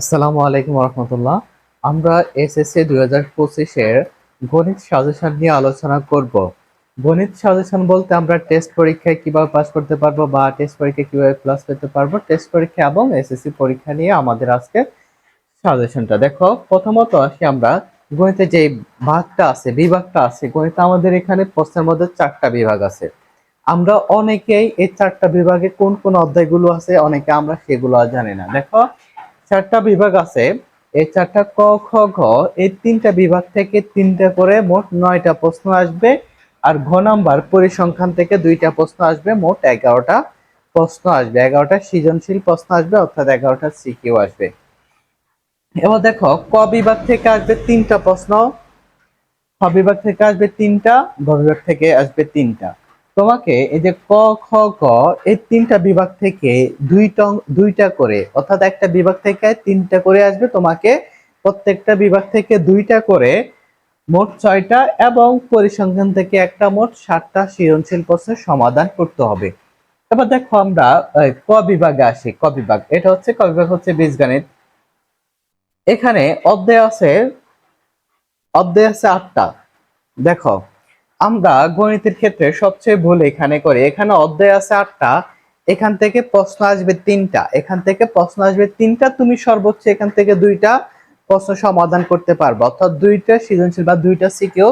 আসসালামু আলাইকুম রহমতুল্লাহ আমরা এসএসসি দুই হাজার পঁচিশের গণিত সাজেশন নিয়ে আলোচনা করব। গণিত সাজেশন বলতে আমরা টেস্ট পরীক্ষায় কীভাবে পাস করতে পারব বা টেস্ট পরীক্ষায় কীভাবে প্লাস পেতে পারব, টেস্ট পরীক্ষা এবং এসএসসি পরীক্ষা নিয়ে আমাদের আজকে সাজেশনটা। দেখো, প্রথমত আসি আমরা, গণিতে যে ভাগটা আছে, বিভাগটা আছে, গণিতে আমাদের এখানে প্রশ্নের মধ্যে চারটা বিভাগ আছে। আমরা অনেকেই এই চারটা বিভাগে কোন কোন অধ্যায়গুলো আছে, অনেকে আমরা সেগুলো জানি না। দেখো চারটা বিভাগ আছে। এই চারটা ক, খ, ঘ, এই তিনটা বিভাগ থেকে তিনটা করে মোট নয়টা প্রশ্ন আসবে। আর ঘ নাম্বার পরিসংখ্যান থেকে দুইটা প্রশ্ন আসবে, মোট এগারোটা প্রশ্ন আসবে। এগারোটা সৃজনশীল প্রশ্ন আসবে, অর্থাৎ এগারোটা সিকিউ আসবে। এবার দেখো, ক বিভাগ থেকে আসবে তিনটা প্রশ্ন। খ বিভাগ থেকে আসবে তিনটা, গ বিভাগ থেকে আসবে তিনটা। তোমাকে এই যে ক, খ গ এই তিনটা বিভাগ থেকে দুইটা দুইটা করে, অর্থাৎ একটা বিভাগ থেকে তিনটা করে আসবে তোমাকে, প্রত্যেকটা বিভাগ থেকে দুইটা করে, মোট ছয়টা এবং পরিসংখ্যান থেকে একটা মোট সাতটা সৃজনশীল প্রশ্নের সমাধান করতে হবে। এবার দেখো আমরা ক বিভাগে আসি, ক বিভাগ, এটা হচ্ছে, ক বিভাগ হচ্ছে বীজগণিত। এখানে অধ্যায় আছে অধ্যায় আছে আটটা, দেখো। আমরা গণিতের ক্ষেত্রে সবচেয়ে ভুল এখানে করি। এখানে অধ্যায় আছে আটটা, এখান থেকে প্রশ্ন আসবে তিনটা। এখান থেকে প্রশ্ন আসবে তিনটা, তুমি সর্বোচ্চ এখান থেকে দুইটা প্রশ্ন সমাধান করতে পারবা। অর্থাৎ দুইটা সৃজনশীল বা দুইটা সিকেও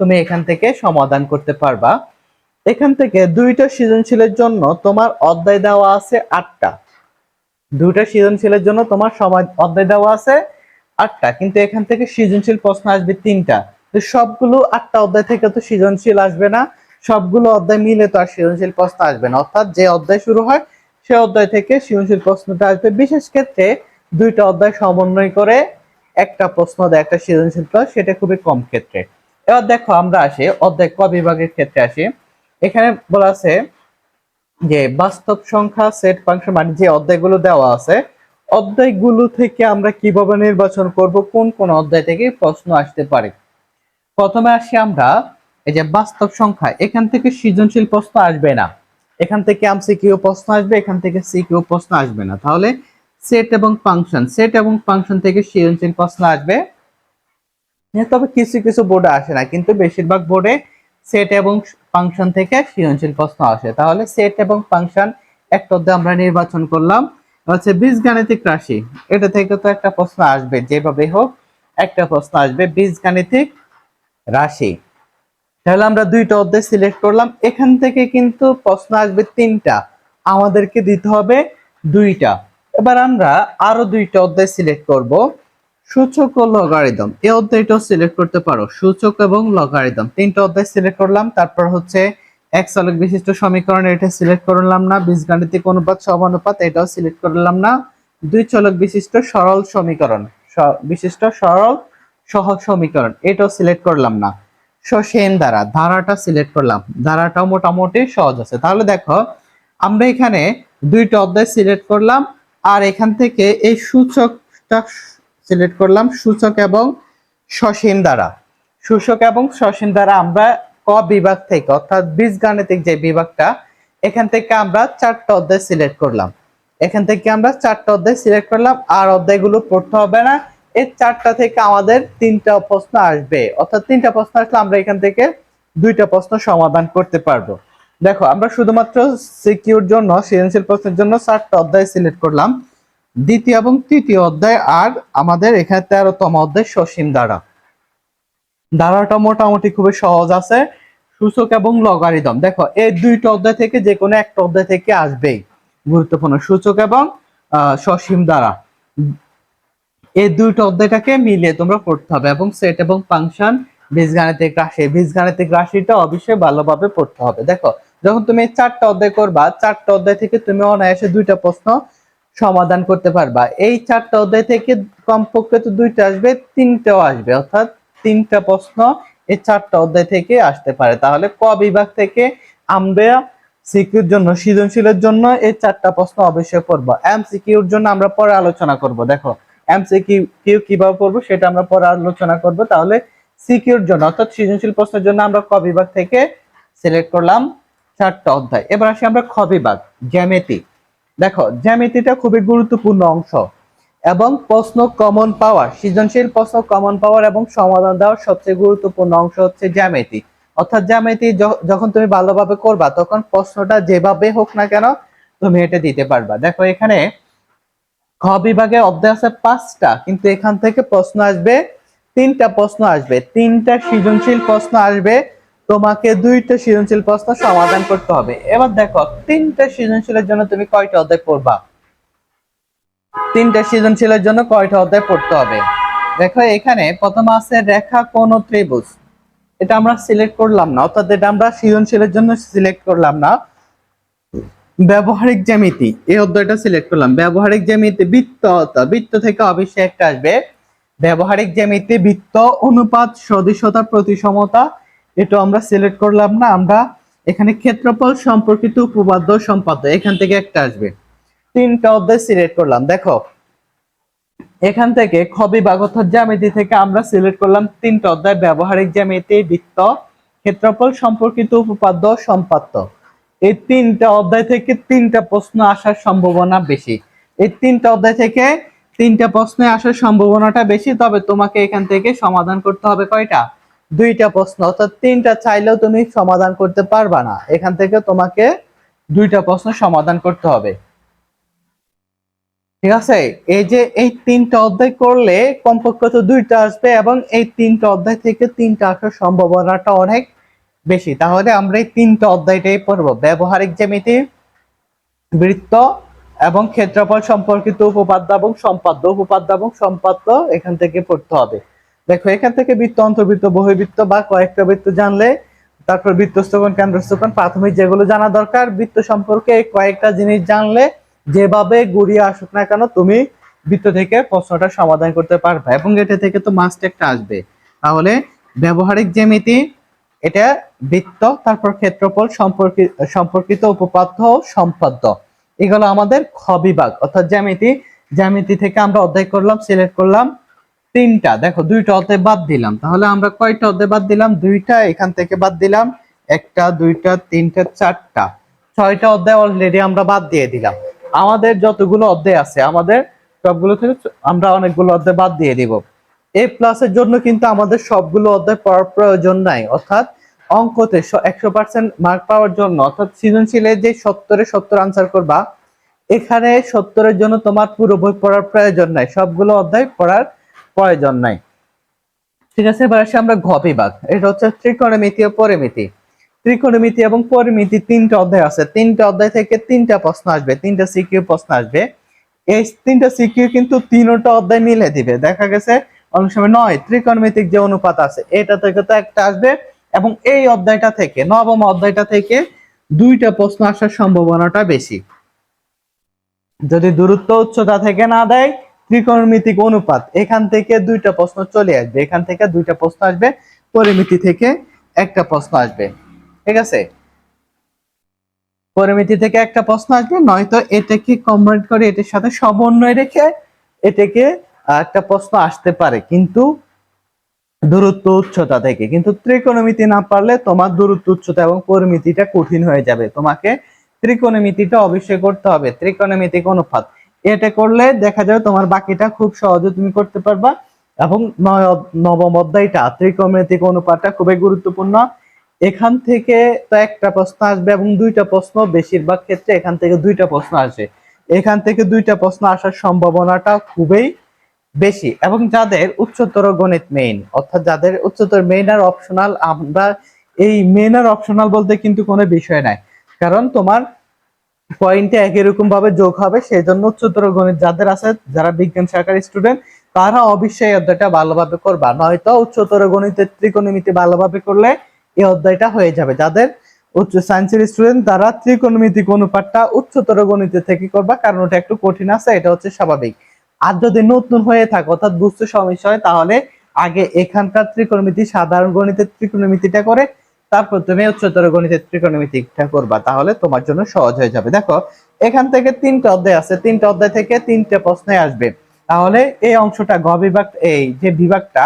তুমি এখান থেকে সমাধান করতে পারবা। এখান থেকে দুইটা সৃজনশীলের জন্য তোমার অধ্যায় দেওয়া আছে আটটা। দুইটা সৃজনশীলের জন্য তোমার সময় অধ্যায় দেওয়া আছে আটটা। কিন্তু এখান থেকে সৃজনশীল প্রশ্ন আসবে তিনটা। সবগুলো আটটা অধ্যায় থেকে তো সৃজনশীল আসবে না। সবগুলো অধ্যায় মিলে তো আর সৃজনশীল প্রশ্ন আসবে না। অর্থাৎ যে অধ্যায় শুরু হয় সে অধ্যায় থেকে সৃজনশীল প্রশ্নটা আসবে। বিশেষ ক্ষেত্রে দুইটা অধ্যায় সমন্বয় করে একটা প্রশ্ন দেয় একটা সৃজনশীল প্রশ্ন, সেটা খুবই কম ক্ষেত্রে। এবার দেখো আমরা আসি অধ্যায় ক বিভাগের ক্ষেত্রে আসি। এখানে বলা আছে যে বাস্তব সংখ্যা সেট ফাংশন মানে যে অধ্যায়গুলো দেওয়া আছে অধ্যায়গুলো থেকে আমরা কীভাবে নির্বাচন করব কোন কোন অধ্যায় থেকে প্রশ্ন আসতে পারে? প্রথমে আসি আমরা এই যে বাস্তব সংখ্যা এখান থেকে সৃজনশীল প্রশ্ন আসবে না। এখান থেকে এমসিকিউ প্রশ্ন আসবে এখান থেকে সিকিউ প্রশ্ন আসবে না। তাহলে সেট এবং ফাংশন সেট এবং ফাংশন থেকে সৃজনশীল প্রশ্ন আসবে। হ্যাঁ, তবে কিছু কিছু বোর্ডে আসে না কিন্তু বেশিরভাগ বোর্ডে সেট এবং ফাংশন থেকে সৃজনশীল প্রশ্ন আসে। তাহলে সেট এবং ফাংশন একটা আমরা নির্বাচন করলাম। হচ্ছে বীজগাণিতিক রাশি এটা থেকে তো একটা প্রশ্ন আসবে যেভাবে হোক একটা প্রশ্ন আসবে। বীজগাণিতিক রাশি। তাহলে আমরা দুইটা অধ্যায় সিলেক্ট করলাম। এখান থেকে কিন্তু প্রশ্ন আসবে তিনটা। আমাদেরকে দিতে হবে দুইটা। এবার আমরা আরও দুইটা অধ্যায় সিলেক্ট করব। সূচক ও লগারিদম। এই অধ্যায়টাও সিলেক্ট করতে পারো। সূচক এবং লগারিদম। তিনটা অধ্যায় সিলেক্ট করলাম। তারপর হচ্ছে এক চলক বিশিষ্ট সমীকরণ, এটা সিলেক্ট করলাম না। বীজগাণিতিক অনুপাত সমানুপাত এটাও সিলেক্ট করলাম না। দুই চলক বিশিষ্ট সরল সমীকরণ। বিশিষ্ট সরল সহজ সমীকরণ। এটাও সিলেক্ট করলাম না। সসেন দ্বারা, ধারাটা সিলেক্ট করলাম। ধারাটাও মোটামুটি সহজ আছে। তাহলে দেখো, আমরা এখানে দুইটা অধ্যায় সিলেক্ট করলাম আর এখান থেকে এই সূচকটা সিলেক্ট করলাম সূচক এবং সসীম দ্বারা। সূচক এবং সসীম দ্বারা আমরা ক বিভাগ থেকে, অর্থাৎ বীজগাণিতিক যে বিভাগটা, এখান থেকে আমরা চারটা অধ্যায় সিলেক্ট করলাম। এখান থেকে আমরা চারটা অধ্যায় সিলেক্ট করলাম। আর অধ্যায়গুলো পড়তে হবে না। এই চারটা থেকে আমাদের তিনটা প্রশ্ন আসবে। অর্থাৎ তিনটা প্রশ্ন আসলে আমরা এখান থেকে দুইটা প্রশ্ন সমাধান করতে পারব। দেখো, আমরা শুধুমাত্র সিকিউর জন্য, সৃজনশীল প্রশ্নের জন্য চারটা অধ্যায় সিলেক্ট করলাম। দ্বিতীয় এবং তৃতীয় অধ্যায় আর আমাদের এখানে তেরোতম অধ্যায় সসীম দ্বারা। ধারাটা মোটামুটি খুবই সহজ আছে। সূচক এবং লগারিদম। দেখো, এই দুইটা অধ্যায় থেকে যে কোনো একটা অধ্যায় থেকে আসবেই। গুরুত্বপূর্ণ সূচক এবং সসীম দ্বারা। এই দুইটা অধ্যায়টাকে মিলিয়ে তোমরা পড়তে হবে এবং সেট এবং ফাংশন বীজগাণিতিক রাশি। বীজগাণিতিক রাশিটা অবশ্যই ভালোভাবে পড়তে হবে। দেখো, যখন তুমি চারটা অধ্যায় করবা, চারটা অধ্যায় থেকে তুমি অনায়াসে দুইটা প্রশ্ন সমাধান করতে পারবা। এই চারটা অধ্যায় থেকে কমপক্ষে তো দুইটা আসবে, তিনটাও আসবে। অর্থাৎ তিনটা প্রশ্ন এই চারটা অধ্যায় থেকে আসতে পারে। তাহলে ক বিভাগ থেকে আমরা সিকিউর জন্য, সৃজনশীলের জন্য এই চারটা প্রশ্ন অবশ্যই পড়ব। এমসিকিউর জন্য আমরা পরে আলোচনা করব। দেখো এমসিকিউ কিউ কীভাবে পড়ব সেটা আমরা পরে আলোচনা করব। তাহলে সিকিউর জন্য অর্থাৎ সৃজনশীল প্রশ্নের জন্য আমরা ক বিভাগ থেকে সিলেক্ট করলাম চারটা অধ্যায়। এবার আসি আমরা খ বিভাগ, জ্যামিতি। দেখো, জ্যামিতিটা খুবই গুরুত্বপূর্ণ অংশ এবং প্রশ্ন কমন পাওয়ার সৃজনশীল প্রশ্ন কমন পাওয়ার এবং সমাধান দেওয়ার সবচেয়ে গুরুত্বপূর্ণ অংশ হচ্ছে জ্যামিতি। অর্থাৎ জ্যামিতি যখন তুমি ভালোভাবে করবা, তখন প্রশ্নটা যেভাবে হোক না কেন তুমি এটা দিতে পারবা। দেখো এখানে খ বিভাগে অধ্যায় আছে পাঁচটা, কিন্তু এখান থেকে প্রশ্ন আসবে, তিনটা প্রশ্ন আসবে, তিনটা সৃজনশীল প্রশ্ন আসবে, তোমাকে দুইটা সৃজনশীল প্রশ্ন সমাধান করতে হবে। এবার দেখো, তিনটা সৃজনশীলের জন্য তুমি কয়টা অধ্যায় পড়বা? তিনটা সৃজনশীলের জন্য কয়টা অধ্যায় পড়তে হবে? দেখো, এখানে প্রথম আছে রেখা কোন ত্রিভুজ। এটা আমরা সিলেক্ট করলাম না, অর্থাৎ এটা আমরা সৃজনশীলের জন্য সিলেক্ট করলাম না। ব্যবহারিক জ্যামিতি। এই অধ্যায়টা সিলেক্ট করলাম। ব্যবহারিক জ্যামিতি বৃত্ত বৃত্ত থেকে অবশ্যই একটা আসবে। ব্যবহারিক জ্যামিতি বৃত্ত অনুপাত সদৃশতা প্রতিসমতা, এটা আমরা সিলেক্ট করলাম না। আমরা এখানে ক্ষেত্রফল সম্পর্কিত উপপাদ্য সম্পাদ্য, এখান থেকে একটা আসবে। তিনটা অধ্যায় সিলেক্ট করলাম। দেখো, এখান থেকে খ বিভাগ অর্থাৎ জ্যামিতি থেকে আমরা সিলেক্ট করলাম তিনটা অধ্যায়। ব্যবহারিক জ্যামিতি, বৃত্ত, ক্ষেত্রফল সম্পর্কিত উপপাদ্য, সম্পাদ্য। এই তিনটা অধ্যায় থেকে তিনটা প্রশ্ন আসার সম্ভাবনা বেশি। এই তিনটা অধ্যায় থেকে তিনটা প্রশ্নে আসার সম্ভাবনাটা বেশি, তবে তোমাকে এখান থেকে সমাধান করতে হবে কয়টা? দুইটা প্রশ্ন, অর্থাৎ তিনটা চাইলেও তুমি সমাধান করতে পারবা না। এখান থেকে তোমাকে দুইটা প্রশ্ন সমাধান করতে হবে। ঠিক আছে? এই যে এই তিনটা অধ্যায় করলে কমপক্ষে তো দুইটা আসবে এবং এই তিনটা অধ্যায় থেকে তিনটা আসার সম্ভাবনাটা অনেক বেশি। তাহলে আমরা এই তিনটা অধ্যায়টাই পড়ব। ব্যবহারিক জ্যামিতি, বৃত্ত এবং ক্ষেত্রফল সম্পর্কিত উপপাদ্য এবং সম্পাদ্য। উপপাদ্য এবং সম্পাদ্য এখান থেকে পড়তে হবে। দেখো, এখান থেকে বৃত্ত, অন্তর্বৃত্ত, বহির্বৃত্ত বা কয়েকটা বৃত্ত জানলে তারপর বৃত্তস্থকোণ কেন্দ্রস্থকোণ প্রাথমিক যেগুলো জানা দরকার, বৃত্ত সম্পর্কে কয়েকটা জিনিস জানলে যেভাবে ঘুরিয়ে আসুক না কেন তুমি বৃত্ত থেকে প্রশ্নটা সমাধান করতে পারবে এবং এটা থেকে তো মাস্ট একটা আসবে। তাহলে ব্যবহারিক জ্যামিতি এটা বৃত্ত, তারপর ক্ষেত্রফল সম্পর্কিত সম্পর্কিত উপপাদ্য ও সম্পাদ্য। এগুলো আমাদের খ বিভাগ, অর্থাৎ জ্যামিতি। জ্যামিতি থেকে আমরা অধ্যায় করলাম, সিলেক্ট করলাম তিনটা। দেখো, দুইটা অধ্যায় বাদ দিলাম। তাহলে আমরা কয়টা অধ্যায় বাদ দিলাম? দুইটা, এখান থেকে বাদ দিলাম। একটা, দুইটা, তিনটা, চারটা। ছয়টা অধ্যায় অলরেডি আমরা বাদ দিয়ে দিলাম। আমাদের যতগুলো অধ্যায় আছে, আমাদের সবগুলো থেকে আমরা অনেকগুলো অধ্যায় বাদ দিয়ে দিব। এ প্লাসের জন্য কিন্তু আমাদের সবগুলো অধ্যায় পড়ার প্রয়োজন নাই। অর্থাৎ অঙ্কতে একশো পার্সেন্ট মার্ক পাওয়ার জন্য, অর্থাৎ সৃজনশীলে যে সত্তরে সত্তর আনসার করবা, এখানে সত্তরের জন্য তোমার পুরো বই পড়ার প্রয়োজন নাই। সবগুলো অধ্যায় পড়ার প্রয়োজন নাই। ঠিক আছে, এবার আসি আমরা ঘ বিভাগ। এটা হচ্ছে ত্রিকোণমিতি ও পরিমিতি। ত্রিকোণমিতি এবং পরিমিতি তিনটা অধ্যায় আছে। তিনটা অধ্যায় থেকে তিনটা প্রশ্ন আসবে, তিনটা সিকিউ প্রশ্ন আসবে। এই তিনটা সিকিউ কিন্তু তিনটা অধ্যায় মিলে দিবে। দেখা গেছে অনেক সময় নয়, ত্রিকোণমিতিক যে অনুপাত আছে, এটা থেকে তো একটা আসবে। এবং এই অধ্যায়টা থেকে, নবম অধ্যায়টা থেকে দুইটা প্রশ্ন আসার সম্ভাবনাটা বেশি। যদি দূরত্ব উচ্চতা থেকে না দেয়, ত্রিকোণমিতিক অনুপাত, এখান থেকে দুইটা প্রশ্ন চলে আসবে। এখান থেকে দুইটা প্রশ্ন আসবে, পরিমিতি থেকে একটা প্রশ্ন আসবে। ঠিক আছে? পরিমিতি থেকে একটা প্রশ্ন আসবে, নয়তো এটাকে কম্বাইন করে এটার সাথে সমন্বয় রেখে এটাকে একটা প্রশ্ন আসতে পারে, কিন্তু দূরত্ব উচ্চতা থেকে। কিন্তু ত্রিকোণমিতি না পারলে তোমার দূরত্ব উচ্চতা এবং পরিমিতিটা কঠিন হয়ে যাবে। তোমাকে ত্রিকোণমিতিটা অবশ্যই করতে হবে, ত্রিকোণমিতিক অনুপাত। এটা করলে দেখা যাবে তোমার বাকিটা খুব সহজে তুমি করতে পারবা এবং নবম অধ্যায়টা, ত্রিকোণমিতিক অনুপাতটা খুবই গুরুত্বপূর্ণ। এখান থেকে তো একটা প্রশ্ন আসবে এবং দুইটা প্রশ্ন বেশিরভাগ ক্ষেত্রে এখান থেকে দুইটা প্রশ্ন আসে। এখান থেকে দুইটা প্রশ্ন আসার সম্ভাবনাটা খুবই বেশি এবং যাদের উচ্চতর গণিত মেইন অর্থাৎ যাদের উচ্চতর মেইন আর অপশনাল আমরা এই মেইন আর অপশনাল বলতে কিন্তু কোনো বিষয় নাই। কারণ তোমার পয়েন্টে একই রকম ভাবে যোগ হবে সেই জন্য উচ্চতর গণিত যাদের আছে, যারা বিজ্ঞান শাখার স্টুডেন্ট তারা অবশ্যই অধ্যায়টা ভালোভাবে করবা। নয়তো উচ্চতর গণিতের ত্রিকোণমিতি ভালোভাবে করলে এই অধ্যায়টা হয়ে যাবে। যাদের উচ্চ সায়েন্সের স্টুডেন্ট তারা ত্রিকোণমিতিক অনুপাতটা উচ্চতর গণিতের থেকে করবা, কারণ ওটা একটু কঠিন আছে, এটা হচ্ছে স্বাভাবিক। আর যদি নতুন হয়ে থাকে, অর্থাৎ বুঝতে সমস্যা হয়, তাহলে আগে এখানকার ত্রিকোণমিতি, সাধারণ গণিতের ত্রিকোণমিতিটা করে তারপর তুমি উচ্চতর গণিতের ত্রিকোণমিতিটা করবা, তাহলে তোমার জন্য সহজ হয়ে যাবে। দেখো, এখান থেকে তিনটা অধ্যায় আছে, তিনটা অধ্যায় থেকে তিনটা প্রশ্নে আসবে। তাহলে এই অংশটা গ বিভাগ, এই যে বিভাগটা,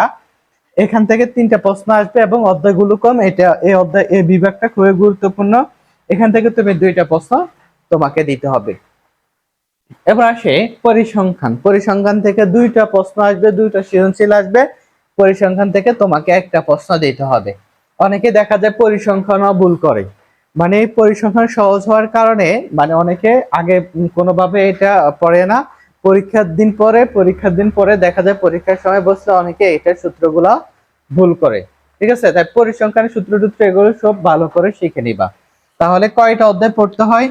এখান থেকে তিনটা প্রশ্ন আসবে এবং অধ্যায়গুলো কম, এটা, এই অধ্যায়, এই বিভাগটা খুবই গুরুত্বপূর্ণ। এখান থেকে তুমি দুইটা প্রশ্ন তোমাকে দিতে হবে। এবার আসে পরিসংখ্যান। পরিসংখ্যান থেকে দুইটা প্রশ্ন আসবে, দুইটা সৃজনশীল আসবে। পরিসংখ্যান থেকে তোমাকে একটা প্রশ্ন দিতে হবে। অনেকে দেখা যায় পরিসংখ্যানও ভুল করে। মানে পরিসংখ্যান সহজ হওয়ার কারণে মানে অনেকে আগে কোনোভাবে এটা পড়ে না। পরীক্ষার দিন পরে, পরীক্ষার দিন পরে দেখা যায় পরীক্ষার সময় বসলে অনেকে এটার সূত্রগুলা ভুল করে। ঠিক আছে? তাই পরিসংখ্যানের সূত্র টুত্র এগুলো সব ভালো করে শিখে নিবা। তাহলে কয়টা অধ্যায় পড়তে হয়?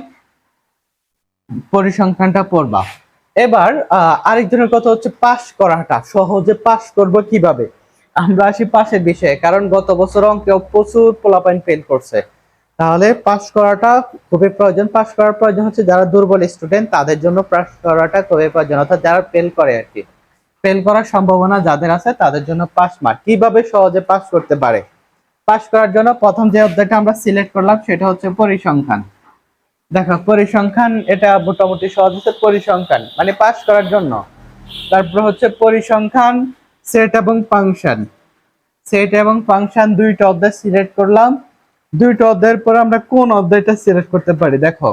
পরিসংখ্যানটা পড়বা। এবার আহ, আরেকজনের কথা হচ্ছে পাস করাটা সহজে পাস করব কীভাবে? আমরা আসি পাশের বিষয়ে কারণ গত বছর অঙ্কে প্রচুর পোলাপাইন ফেল করছে। তাহলে পাস করাটা খুবই প্রয়োজন। পাস করার প্রয়োজন হচ্ছে যারা দুর্বল স্টুডেন্ট তাদের জন্য পাস করাটা খুবই প্রয়োজন অর্থাৎ যারা ফেল করে আর কি। ফেল করার সম্ভাবনা যাদের আছে তাদের জন্য পাস মার্ক কীভাবে সহজে পাস করতে পারে? পাস করার জন্য প্রথম যে অধ্যায়টা আমরা সিলেক্ট করলাম সেটা হচ্ছে পরিসংখ্যান। দেখো, পরিসংখ্যান এটা মোটামুটি সহজ। হচ্ছে পরিসংখ্যান মানে পাস করার জন্য। তারপর হচ্ছে পরিসংখ্যান সেট এবং ফাংশন সেট এবং ফাংশন দুইটা অধ্যায় সিলেক্ট করলাম। দুইটা অধ্যায়ের পর আমরা কোন অধ্যায়টা সিলেক্ট করতে পারি? দেখো,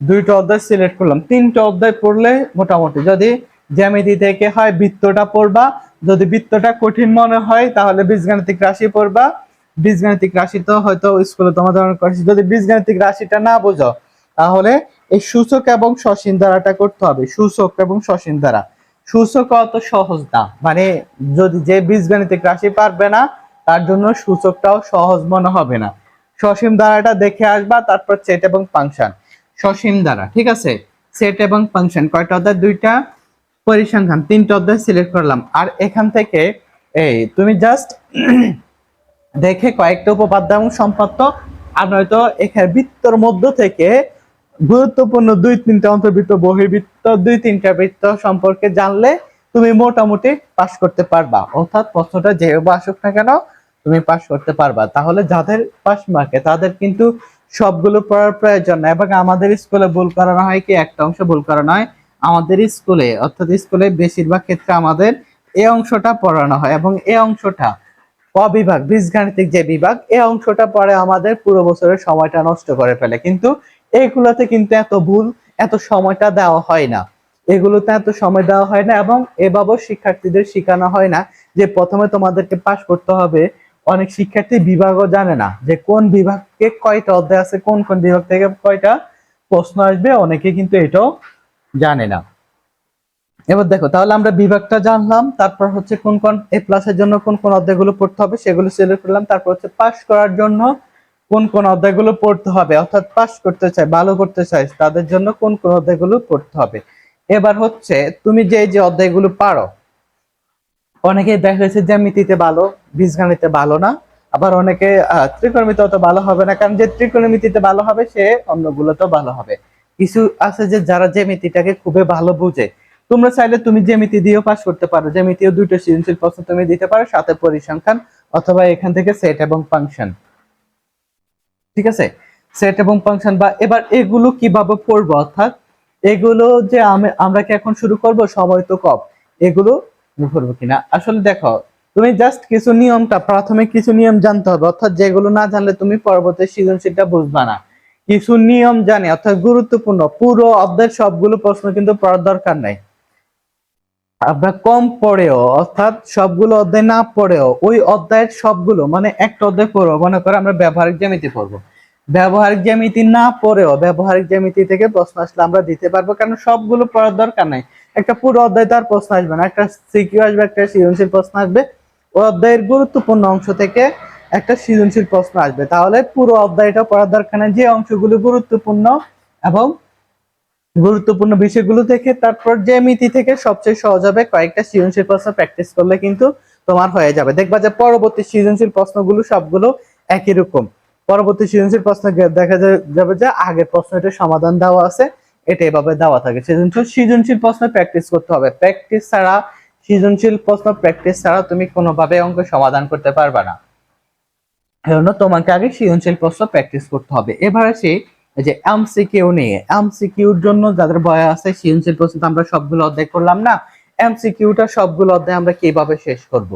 দুইটা অধ্যায় সিলেক্ট করলাম। তিনটা অধ্যায় পড়লে মোটামুটি যদি জ্যামিতি থেকে হয় বৃত্তটা পড়বা, যদি বৃত্তটা কঠিন মনে হয় তাহলে বীজগাণিতিক রাশি পড়বা। বীজগাণিতিক রাশি, তো হয়তো স্কুলে তোমাদের অনেক করেছি যদি বীজগাণিতিক রাশিটা না বোঝো, তাহলে এই সূচক এবং সসীম দ্বারাটা করতে হবে। সূচক এবং সসীম দ্বারা সূচক অত সহজ না। মানে যদি যে বীজগাণিতিক রাশি পারবে না, তার জন্য সূচকটাও সহজ মনে হবে না। সসীম দ্বারাটা দেখে আসবা, তারপর সেট এবং ফাংশন সসীম দ্বারা ঠিক আছে? সেট এবং ফাংশন কয়টা অধ্যায়? দুইটা। পরিসংখ্যান, তিনটা অধ্যায় সিলেক্ট করলাম। আর এখান থেকে, এই, তুমি জাস্ট দেখে কয়েকটা উপপাদ্য এবং সম্পাদ্য, আর নয়তো এখানে বৃত্তর মধ্য থেকে গুরুত্বপূর্ণ দুই তিনটা অন্তর্বৃত্ত, বহির্বৃত্ত, দুই তিনটা বৃত্ত সম্পর্কে জানলে তুমি মোটামুটি পাস করতে পারবা। অর্থাৎ প্রশ্নটা যেভাবে আসুক না কেন, তুমি পাস করতে পারবা। তাহলে যাদের পাস মার্কে, তাদের কিন্তু সবগুলো পড়ার প্রয়োজন না, এবং আমাদের স্কুলে ভুল করানো হয় কি, একটা অংশ ভুল করানো হয় আমাদের স্কুলে, অর্থাৎ স্কুলে বেশিরভাগ ক্ষেত্রে আমাদের এই অংশটা পড়ানো হয়, এবং এই অংশটা অবিভাগ, বীজগাণিতিক যে বিভাগ এই অংশটা পরে আমাদের পুরো বছরের সময়টা নষ্ট করে ফেলে। কিন্তু এইগুলোতে কিন্তু এত ভুল, এত সময়টা দেওয়া হয় না। এগুলোতে এত সময় দেওয়া হয় না এবং এভাবেও শিক্ষার্থীদের শেখানো হয় না যে প্রথমে তোমাদেরকে পাশ করতে হবে। অনেক শিক্ষার্থী বিভাগও জানে না যে কোন বিভাগকে কয়টা অধ্যায় আছে, কোন কোন বিভাগ থেকে কয়টা প্রশ্ন আসবে। অনেকে কিন্তু এটাও জানে না। এবার দেখো, তাহলে আমরা বিভাগটা জানলাম, তারপর হচ্ছে কোন কোন এ প্লাসের জন্য কোন কোন অধ্যায়গুলো পড়তে হবে, সেগুলো সিলেক্ট করলাম, তারপর হচ্ছে পাস করার জন্য কোন কোন অধ্যায়গুলো পড়তে হবে, অর্থাৎ পাস করতে চাই, ভালো করতে চাই, তাদের জন্য কোন কোন অধ্যায়গুলো পড়তে হবে। এবার হচ্ছে, তুমি যে যে অধ্যায়গুলো পারো অনেকে দেখা যাচ্ছে জ্যামিতিতে ভালো, বীজগণিতে ভালো না, আবার অনেকে ত্রিকোণমিতি অত ভালো হবে না, কারণ যে ত্রিকোণমিতিতে ভালো হবে, সে অন্যগুলোতেও ভালো হবে। কিছু আছে যে যারা জ্যামিতিটাকে খুবই ভালো বুঝে তোমরা চাইলে তুমি জ্যামিতি দিয়েও পাস করতে পারো। জ্যামিতিও দুইটা সৃজনশীল প্রশ্ন তুমি দিতে পারো, সাথে পরিসংখ্যান অথবা এখান থেকে সেট এবং ফাংশন ঠিক আছে? সেট এবং ফাংশন বা এবার এগুলো কীভাবে পড়ব? অর্থাৎ এগুলো যে আমি- আমরা কি এখন শুরু করব? সময় তো কম। এগুলো করব কিনা? আসলে দেখো, তুমি জাস্ট কিছু নিয়মটা, প্রাথমিক কিছু নিয়ম জানতে হবে। অর্থাৎ যেগুলো না জানলে তুমি পরবর্তী সৃজনশীলটা বুঝবা না। কিছু নিয়ম জানে, অর্থাৎ গুরুত্বপূর্ণ। পুরো অধ্যায়ের সবগুলো প্রশ্ন কিন্তু পড়ার দরকার নাই। আমরা কম পড়েও, অর্থাৎ সবগুলো অধ্যায় না পড়েও, ওই অধ্যায়ের সবগুলো মানে একটা অধ্যায় পড়ব মনে করো আমরা ব্যবহারিক জ্যামিতি পড়ব। ব্যবহারিক জ্যামিতি না পড়েও, ব্যবহারিক জ্যামিতি থেকে প্রশ্ন আসলে আমরা দিতে পারব, কারণ সবগুলো পড়ার দরকার নাই। একটা পুরো অধ্যায় তার প্রশ্ন আসবে না, একটা সিকিউ আসবে, একটা সৃজনশীল প্রশ্ন আসবে। ওই অধ্যায়ের গুরুত্বপূর্ণ অংশ থেকে একটা সৃজনশীল প্রশ্ন আসবে। তাহলে পুরো অধ্যায়টা পড়ার দরকার নেই, যে অংশগুলো গুরুত্বপূর্ণ এবং গুরুত্বপূর্ণ বিষয়গুলো থেকে তারপর যে জ্যামিতি থেকে সবচেয়ে সহজ হবে কয়েকটা সৃজনশীল প্রশ্ন প্র্যাকটিস করলে কিন্তু তোমার হয়ে যাবে। দেখবা যে পরবর্তী সৃজনশীল প্রশ্নগুলো সবগুলো একই রকম। পরবর্তী সৃজনশীল প্রশ্ন দেখা যাবে যে আগের প্রশ্নটার সমাধান দেওয়া আছে, এটা এভাবে দেওয়া থাকে। সৃজনশীল সৃজনশীল প্রশ্ন প্র্যাকটিস করতে হবে। প্র্যাকটিস ছাড়া সৃজনশীল প্রশ্ন প্র্যাকটিস ছাড়া তুমি কোনোভাবে অঙ্ক সমাধান করতে পারবে না। এজন্য তোমাকে আগে সৃজনশীল প্রশ্ন প্র্যাকটিস করতে হবে। এবার আসি এই যে এমসিকিউ নিয়ে এমসিকিউর জন্য যাদের ভয় আছে সৃজনশীল প্রশ্ন আমরা সবগুলো অধ্যায় করলাম না। এমসিকিউটা সবগুলো অধ্যায় আমরা কীভাবে শেষ করব?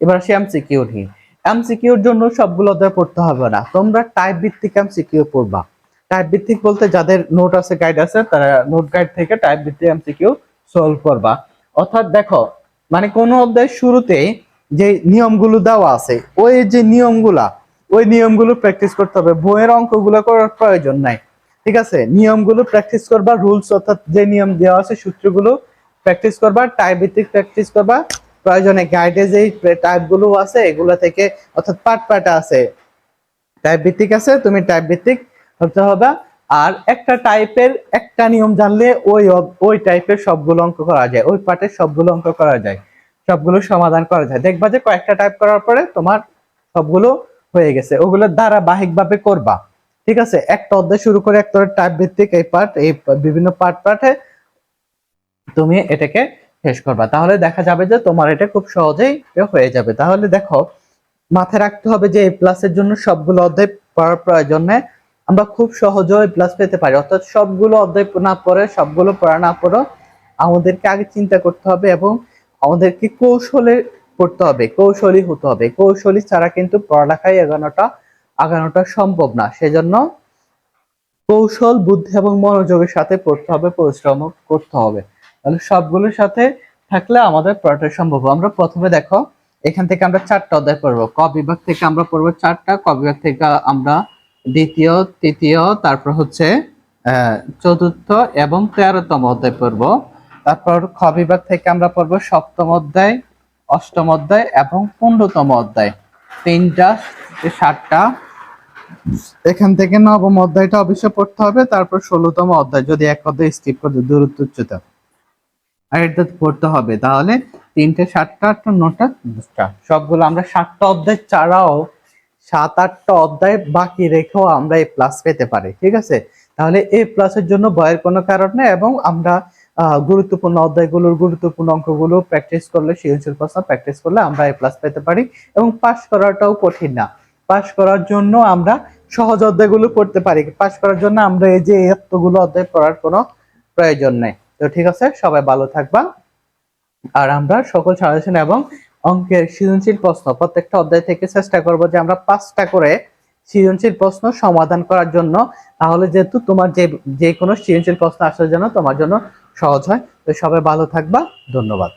এবার আসি এমসিকিউ নিয়ে। এমসিকিউর জন্য সবগুলো অধ্যায় পড়তে হবে না। তোমরা টাইপ ভিত্তিক এমসিকিউ পড়বা। টাইপ ভিত্তিক বলতে যাদের নোট আছে গাইড আছে, তারা নোট গাইড থেকে টাইপ ভিত্তিক এমসিকিউ সলভ করবা। অর্থাৎ দেখো মানে কোন অধ্যায়ের শুরুতেই যে নিয়মগুলো দেওয়া আছে, ওই যে নিয়মগুলা ওই নিয়মগুলো প্র্যাকটিস করতে হবে। বইয়ের অঙ্কগুলো করার প্রয়োজন নাই। ঠিক আছে? নিয়মগুলো প্র্যাকটিস করবা রুলস অর্থাৎ যে নিয়ম দেওয়া আছে সূত্রগুলো প্র্যাকটিস করবা টাইপ ভিত্তিক প্র্যাকটিস করবা। প্রয়োজনে গাইডে যে টাইপগুলো আছে, এগুলো থেকে অর্থাৎ পার্ট পার্ট আছে। টাইপ ভিত্তিক আছে, তুমি টাইপ ভিত্তিক হতে হবে। আর একটা টাইপের একটা নিয়ম জানলে ওই ওই টাইপের সবগুলো অঙ্ক করা যায়। ওই পার্টের সবগুলো অঙ্ক করা যায়। সবগুলো সমাধান করা যায়। দেখবা যে কয়েকটা টাইপ করার পরে তোমার সবগুলো হয়ে গেছে। ওগুলো ধারাবাহিক ভাবে করবা। ঠিক আছে? একটা অধ্যায় শুরু করে একটা টাইপ ভিত্তিক এই পার্ট এই বিভিন্ন পার্ট পার্টে তুমি এটাকে শেষ করবা। তাহলে দেখা যাবে যে তোমার এটা খুব সহজেই হয়ে যাবে। তাহলে দেখো, মাথায় রাখতে হবে যে এই প্লাসের জন্য সবগুলো অধ্যায় পড়ার প্রয়োজন আমরা খুব সহজে এই প্লাস পেতে পারি। অর্থাৎ সবগুলো অধ্যায় না পড়ে, সবগুলো পড়া না পড়ো, আমাদেরকে আগে চিন্তা করতে হবে এবং আমাদেরকে কৌশলে পড়তে হবে, কৌশলী হতে হবে। কৌশলী ছাড়া কিন্তু পড়ালেখায় এগানোটা, আগানোটা সম্ভব না। সেজন্য কৌশল, বুদ্ধি এবং মনোযোগের সাথে পড়তে হবে, পরিশ্রম করতে হবে। তাহলে সবগুলোর সাথে থাকলে আমাদের পড়াটা সম্ভব আমরা প্রথমে দেখো, এখান থেকে আমরা চারটা অধ্যায় পড়ব। ক বিভাগ থেকে আমরা পড়ব চারটা, ক বিভাগ থেকে আমরা দ্বিতীয়, তৃতীয়, তারপর হচ্ছে চতুর্থ এবং তেরোতম অধ্যায় পড়ব। তারপর খ বিভাগ থেকে আমরা পড়ব সপ্তম অধ্যায় অষ্টম অধ্যায় এবং পনেরোতম অধ্যায়। তিনটা সাতটা। এখান থেকে নবম অধ্যায়টা অবশ্যই পড়তে হবে, তারপর ষোলোতম অধ্যায় যদি এক অধ্যায় স্কিপ করতে দূরত্ব উচ্চতা। আর এটা পড়তে হবে, তাহলে তিনটে, সাতটা, আটটা, নটা, দশটা। সবগুলো আমরা সাতটা অধ্যায় ছাড়াও সাত, আটটা অধ্যায় বাকি রেখেও আমরা এ প্লাস পেতে পারি, ঠিক আছে? তাহলে এ প্লাসের জন্য ভয়ের কোনো কারণ নেই এবং আমরা গুরুত্বপূর্ণ অধ্যায়গুলোর গুরুত্বপূর্ণ অঙ্কগুলো প্র্যাকটিস করলে সৃজনশীল প্রশ্ন প্র্যাকটিস করলে আমরা এই প্লাস পেতে পারি এবং পাস করাটাও কঠিন না। পাস করার জন্য আমরা সহজ অধ্যায়গুলো পড়তে পারি। পাস করার জন্য আমরা এই যে এতগুলো অধ্যায় পড়ার কোনো প্রয়োজন নেই। তো ঠিক আছে, সবাই ভালো থাকবা আর আমরা সকল সাজেশন এবং অঙ্কের সৃজনশীল প্রশ্ন প্রত্যেকটা অধ্যায় থেকে চেষ্টা করব যে আমরা পাঁচটা করে সৃজনশীল প্রশ্ন সমাধান করার জন্য। তাহলে যেহেতু তোমার যে যে কোনো সৃজনশীল প্রশ্ন আসার জন্য তোমার জন্য সহজ হয়। তো সবাই ভালো থাকবা। ধন্যবাদ।